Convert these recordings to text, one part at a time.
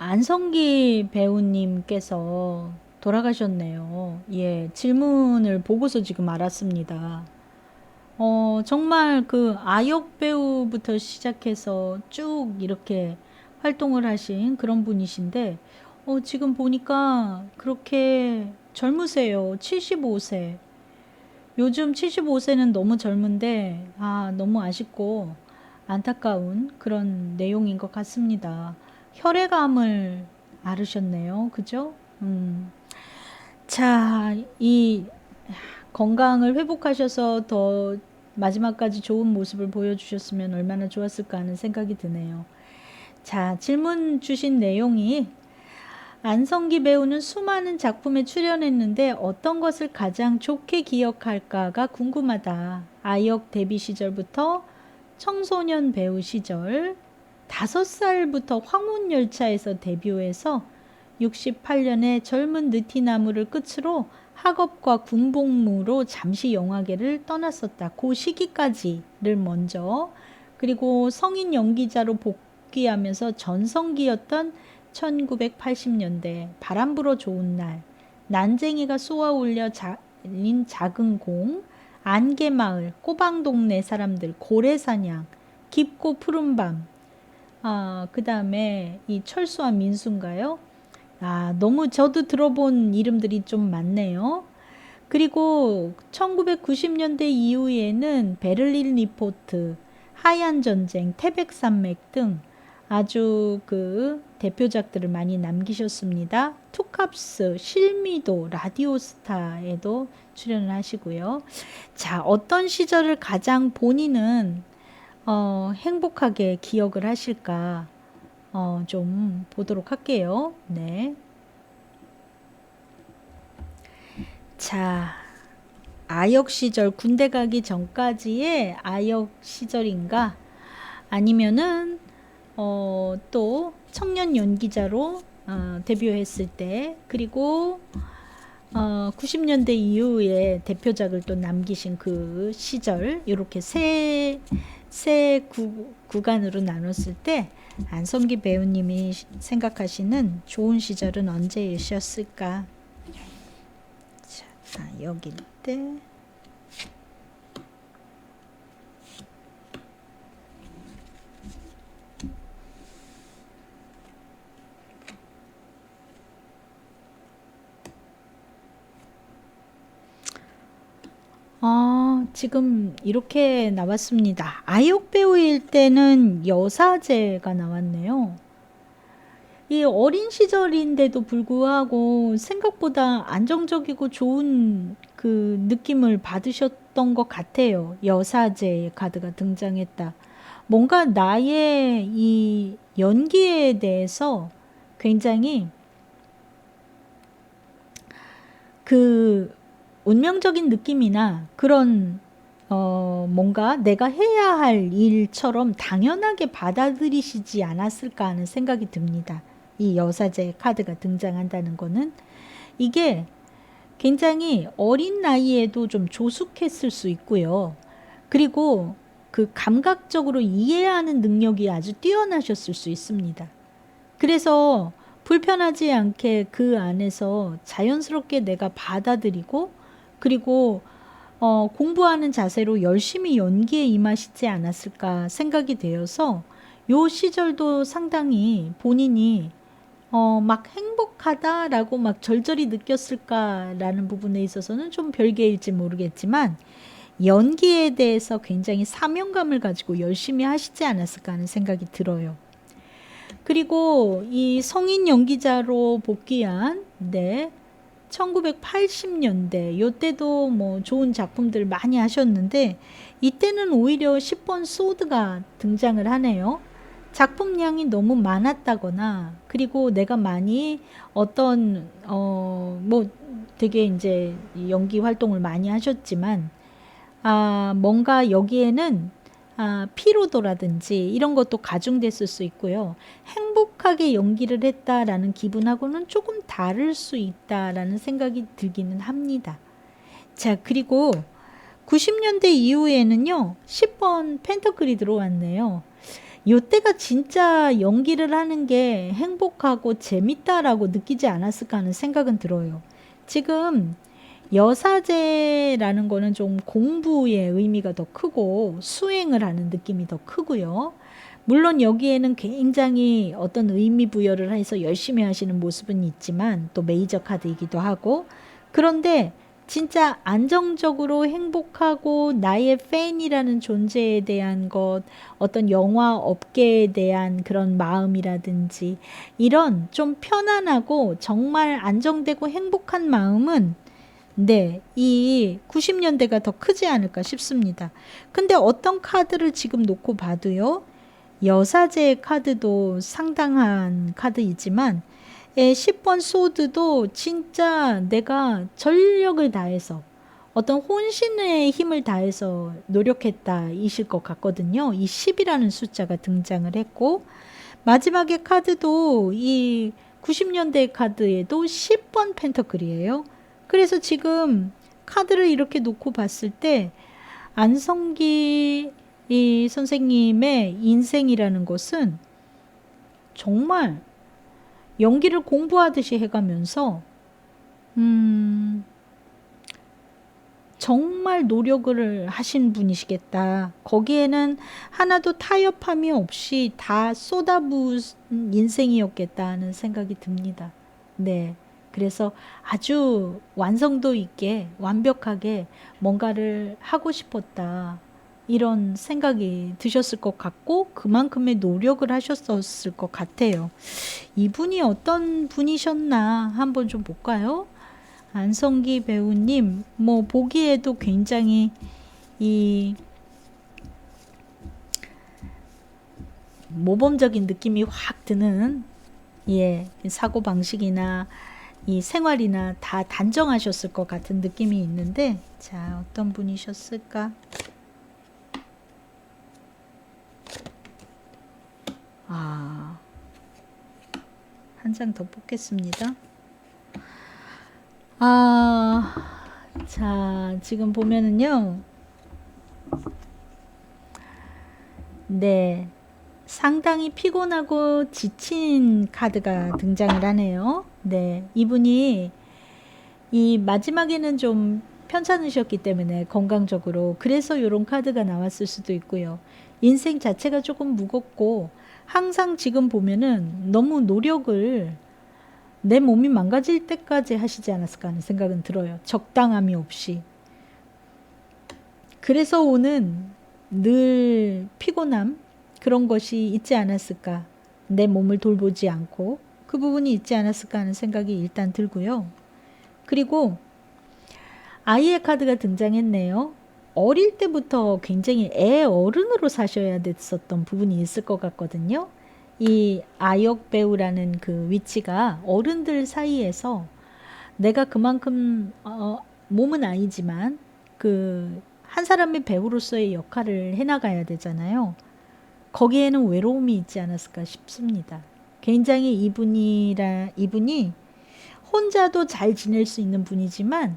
안성기 배우님께서 돌아가셨네요. 예, 질문을 보고서 지금 알았습니다. 어, 정말 그 아역 배우부터 시작해서 쭉 이렇게 활동을 하신 그런 분이신데, 어, 지금 보니까 그렇게 젊으세요. 75세. 요즘 75세는 너무 젊은데, 아, 너무 아쉽고 안타까운 그런 내용인 것 같습니다. 혈액암을 앓으셨네요. 그죠? 음. 자, 이 건강을 회복하셔서 더 마지막까지 좋은 모습을 보여주셨으면 얼마나 좋았을까 하는 생각이 드네요. 자, 질문 주신 내용이 안성기 배우는 수많은 작품에 출연했는데 어떤 것을 가장 좋게 기억할까가 궁금하다. 아역 데뷔 시절부터 청소년 배우 시절, 다섯 살부터 황혼열차에서 데뷔해서 68년에 젊은 느티나무를 끝으로 학업과 군복무로 잠시 영화계를 떠났었다. 그 시기까지를 먼저 그리고 성인 연기자로 복귀하면서 전성기였던 1980년대 바람 불어 좋은 날 난쟁이가 쏘아 올려 잘린 작은 공 안개마을 꼬방동네 사람들 고래사냥 깊고 푸른 밤 아, 그 다음에 이 철수와 민수인가요? 아, 너무 저도 들어본 이름들이 좀 많네요. 그리고 1990년대 이후에는 베를린 리포트, 하얀 전쟁, 태백산맥 등 아주 그 대표작들을 많이 남기셨습니다. 투캅스, 실미도, 라디오스타에도 출연을 하시고요. 자, 어떤 시절을 가장 본인은 어, 행복하게 기억을 하실까 어, 좀 보도록 할게요. 네. 자, 아역 시절 군대 가기 전까지의 아역 시절인가 아니면은 어, 또 청년 연기자로 어, 데뷔했을 때 그리고 어, 90년대 이후에 대표작을 또 남기신 그 시절 이렇게 세, 세 구, 구간으로 나눴을 때 안성기 배우님이 생각하시는 좋은 시절은 언제이셨을까? 자, 아, 여기 때 아, 지금 이렇게 나왔습니다. 아역 배우일 때는 여사제가 나왔네요. 이 어린 시절인데도 불구하고 생각보다 안정적이고 좋은 그 느낌을 받으셨던 것 같아요. 여사제 카드가 등장했다. 뭔가 나의 이 연기에 대해서 굉장히 그 운명적인 느낌이나 그런 어, 뭔가 내가 해야 할 일처럼 당연하게 받아들이시지 않았을까 하는 생각이 듭니다. 이 여사제 카드가 등장한다는 거는 이게 굉장히 어린 나이에도 좀 조숙했을 수 있고요. 그리고 그 감각적으로 이해하는 능력이 아주 뛰어나셨을 수 있습니다. 그래서 불편하지 않게 그 안에서 자연스럽게 내가 받아들이고 그리고 어, 공부하는 자세로 열심히 연기에 임하시지 않았을까 생각이 되어서 요 시절도 상당히 본인이 어, 막 행복하다라고 막 절절히 느꼈을까라는 부분에 있어서는 좀 별개일지 모르겠지만 연기에 대해서 굉장히 사명감을 가지고 열심히 하시지 않았을까 하는 생각이 들어요. 그리고 이 성인 연기자로 복귀한 네, 1980년대 요때도 뭐 좋은 작품들 많이 하셨는데 이때는 오히려 10번 소드가 등장을 하네요. 작품량이 너무 많았다거나 그리고 내가 많이 어떤 어 뭐 되게 이제 연기 활동을 많이 하셨지만 아 뭔가 여기에는 아, 피로도라든지 이런 것도 가중됐을 수 있고요. 행 복하게 연기를 했다라는 기분하고는 조금 다를 수 있다라는 생각이 들기는 합니다. 자, 그리고 90년대 이후에는요, 10번 펜터클이 들어왔네요. 요때가 진짜 연기를 하는 게 행복하고 재밌다라고 느끼지 않았을까 하는 생각은 들어요. 지금 여사제라는 거는 좀 공부의 의미가 더 크고 수행을 하는 느낌이 더 크고요. 물론 여기에는 굉장히 어떤 의미 부여를 해서 열심히 하시는 모습은 있지만 또 메이저 카드이기도 하고 그런데 진짜 안정적으로 행복하고 나의 팬이라는 존재에 대한 것, 어떤 영화 업계에 대한 그런 마음이라든지 이런 좀 편안하고 정말 안정되고 행복한 마음은 네, 이 90년대가 더 크지 않을까 싶습니다. 근데 어떤 카드를 지금 놓고 봐도요, 여사제 카드도 상당한 카드이지만, 에 10번 소드도 진짜 내가 전력을 다해서 어떤 혼신의 힘을 다해서 노력했다 이실 것 같거든요. 이 10이라는 숫자가 등장을 했고, 마지막에 카드도 이 90년대 카드에도 10번 펜터클이에요. 그래서 지금 카드를 이렇게 놓고 봤을 때 안성기 이 선생님의 인생이라는 것은 정말 연기를 공부하듯이 해가면서 음 정말 노력을 하신 분이시겠다. 거기에는 하나도 타협함이 없이 다 쏟아부은 인생이었겠다 하는 생각이 듭니다. 네. 그래서 아주 완성도 있게 완벽하게 뭔가를 하고 싶었다. 이런 생각이 드셨을 것 같고 그만큼의 노력을 하셨었을 것 같아요. 이분이 어떤 분이셨나 한번 좀 볼까요? 안성기 배우님, 뭐 보기에도 굉장히 이 모범적인 느낌이 확 드는 예 사고 방식이나 이 생활이나 다 단정하셨을 것 같은 느낌이 있는데 자 어떤 분이셨을까? 아, 한 장 더 뽑겠습니다. 아, 자, 지금 보면은요. 네. 상당히 피곤하고 지친 카드가 등장을 하네요. 네. 이분이 이 마지막에는 좀 편찮으셨기 때문에 건강적으로 그래서 이런 카드가 나왔을 수도 있고요. 인생 자체가 조금 무겁고 항상 지금 보면은 너무 노력을 내 몸이 망가질 때까지 하시지 않았을까 하는 생각은 들어요. 적당함이 없이. 그래서 오는 늘 피곤함 그런 것이 있지 않았을까. 내 몸을 돌보지 않고 그 부분이 있지 않았을까 하는 생각이 일단 들고요. 그리고 아이의 카드가 등장했네요. 어릴 때부터 굉장히 애 어른으로 사셔야 됐었던 부분이 있을 것 같거든요. 이 아역 배우라는 그 위치가 어른들 사이에서 내가 그만큼 어, 몸은 아니지만 그 한 사람의 배우로서의 역할을 해나가야 되잖아요. 거기에는 외로움이 있지 않았을까 싶습니다. 굉장히 이분이라 이분이 혼자도 잘 지낼 수 있는 분이지만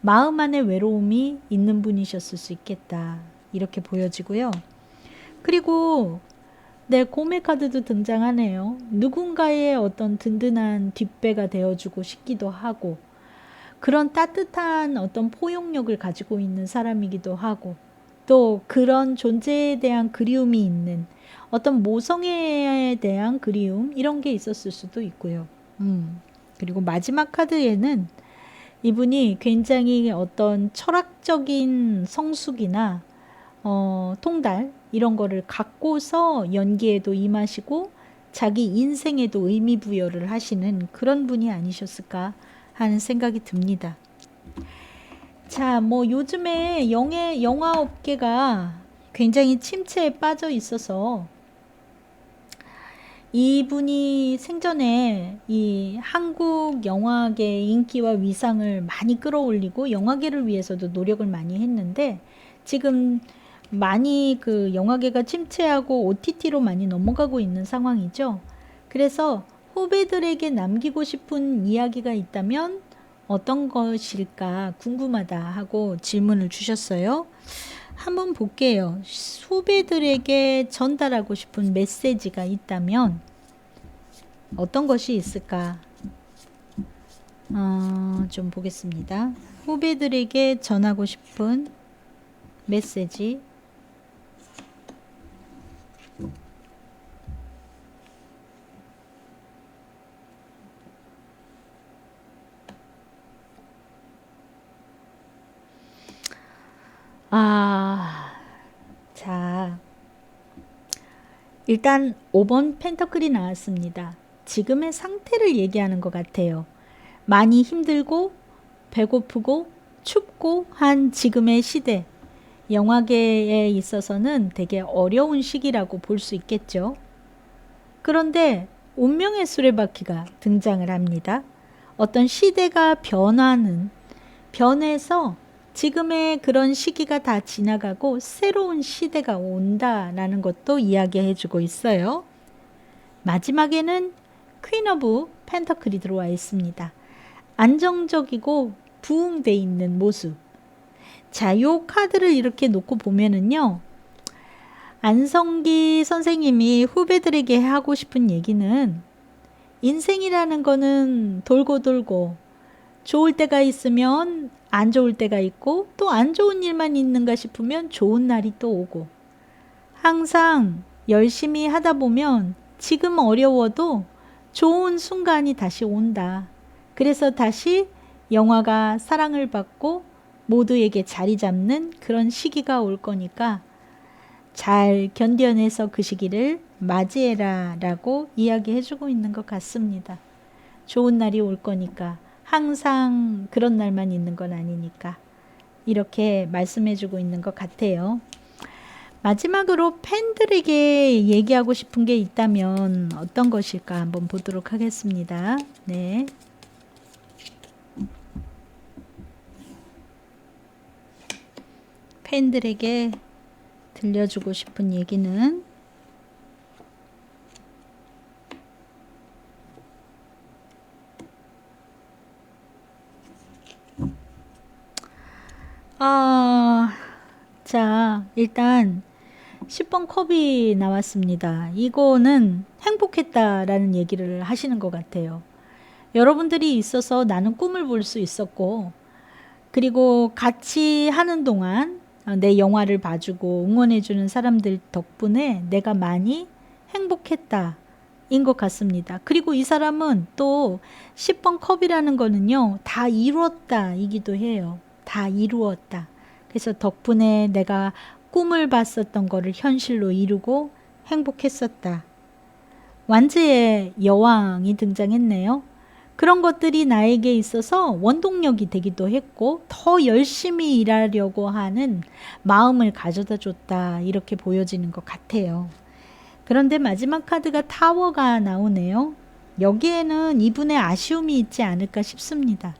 마음 안에 외로움이 있는 분이셨을 수 있겠다. 이렇게 보여지고요. 그리고 네, 고메 카드도 등장하네요. 누군가의 어떤 든든한 뒷배가 되어주고 싶기도 하고, 그런 따뜻한 어떤 포용력을 가지고 있는 사람이기도 하고, 또 그런 존재에 대한 그리움이 있는 어떤 모성애에 대한 그리움, 이런 게 있었을 수도 있고요. 음, 그리고 마지막 카드에는 이분이 굉장히 어떤 철학적인 성숙이나 어, 통달 이런 거를 갖고서 연기에도 임하시고 자기 인생에도 의미 부여를 하시는 그런 분이 아니셨을까 하는 생각이 듭니다. 자, 뭐 요즘에 영예, 영화 업계가 굉장히 침체에 빠져 있어서 이분이 생전에 이 한국 영화계의 인기와 위상을 많이 끌어올리고 영화계를 위해서도 노력을 많이 했는데 지금 많이 그 영화계가 침체하고 OTT로 많이 넘어가고 있는 상황이죠. 그래서 후배들에게 남기고 싶은 이야기가 있다면 어떤 것일까 궁금하다 하고 질문을 주셨어요. 한번 볼게요. 후배들에게 전달하고 싶은 메시지가 있다면 어떤 것이 있을까? 어, 좀 보겠습니다. 후배들에게 전하고 싶은 메시지. 아, 자. 일단 5번 펜터클이 나왔습니다. 지금의 상태를 얘기하는 것 같아요. 많이 힘들고 배고프고 춥고 한 지금의 시대. 영화계에 있어서는 되게 어려운 시기라고 볼 수 있겠죠. 그런데 운명의 수레바퀴가 등장을 합니다. 어떤 시대가 변하는, 변해서 지금의 그런 시기가 다 지나가고 새로운 시대가 온다라는 것도 이야기해 주고 있어요. 마지막에는 퀸 오브 펜터클이 들어와 있습니다. 안정적이고 부흥돼 있는 모습. 자, 요 카드를 이렇게 놓고 보면은요. 안성기 선생님이 후배들에게 하고 싶은 얘기는 인생이라는 거는 돌고 돌고 좋을 때가 있으면 안 좋을 때가 있고 또 안 좋은 일만 있는가 싶으면 좋은 날이 또 오고 항상 열심히 하다 보면 지금 어려워도 좋은 순간이 다시 온다. 그래서 다시 영화가 사랑을 받고 모두에게 자리 잡는 그런 시기가 올 거니까 잘 견뎌내서 그 시기를 맞이해라 라고 이야기해 주고 있는 것 같습니다. 좋은 날이 올 거니까 항상 그런 날만 있는 건 아니니까 이렇게 말씀해 주고 있는 것 같아요. 마지막으로 팬들에게 얘기하고 싶은 게 있다면 어떤 것일까 한번 보도록 하겠습니다. 네. 팬들에게 들려주고 싶은 얘기는 아, 자, 일단 10번 컵이 나왔습니다. 이거는 행복했다라는 얘기를 하시는 것 같아요. 여러분들이 있어서 나는 꿈을 볼 수 있었고, 그리고 같이 하는 동안 내 영화를 봐주고 응원해주는 사람들 덕분에 내가 많이 행복했다. 인 것 같습니다. 그리고 이 사람은 또 10번 컵이라는 거는요, 다 이루었다. 이기도 해요. 다 이루었다. 그래서 덕분에 내가 꿈을 봤었던 거를 현실로 이루고 행복했었다. 완즈의 여왕이 등장했네요. 그런 것들이 나에게 있어서 원동력이 되기도 했고 더 열심히 일하려고 하는 마음을 가져다 줬다. 이렇게 보여지는 것 같아요. 그런데 마지막 카드가 타워가 나오네요. 여기에는 이분의 아쉬움이 있지 않을까 싶습니다.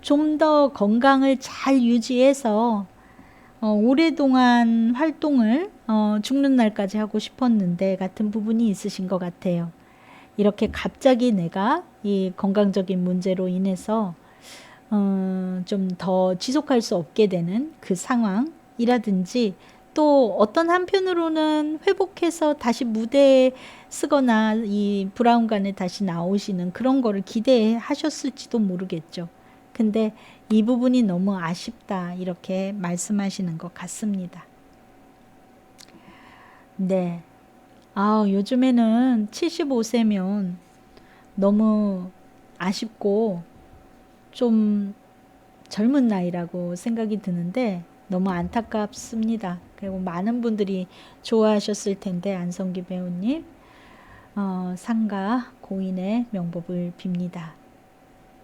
좀 더 건강을 잘 유지해서 어, 오랫동안 활동을 어, 죽는 날까지 하고 싶었는데 같은 부분이 있으신 것 같아요. 이렇게 갑자기 내가 이 건강적인 문제로 인해서 어, 좀 더 지속할 수 없게 되는 그 상황이라든지 또 어떤 한편으로는 회복해서 다시 무대에 쓰거나 이 브라운관에 다시 나오시는 그런 거를 기대하셨을지도 모르겠죠. 근데 이 부분이 너무 아쉽다 이렇게 말씀하시는 것 같습니다. 네. 아, 요즘에는 75세면 너무 아쉽고 좀 젊은 나이라고 생각이 드는데 너무 안타깝습니다. 그리고 많은 분들이 좋아하셨을 텐데 안성기 배우님 어, 상가 고인의 명복을 빕니다.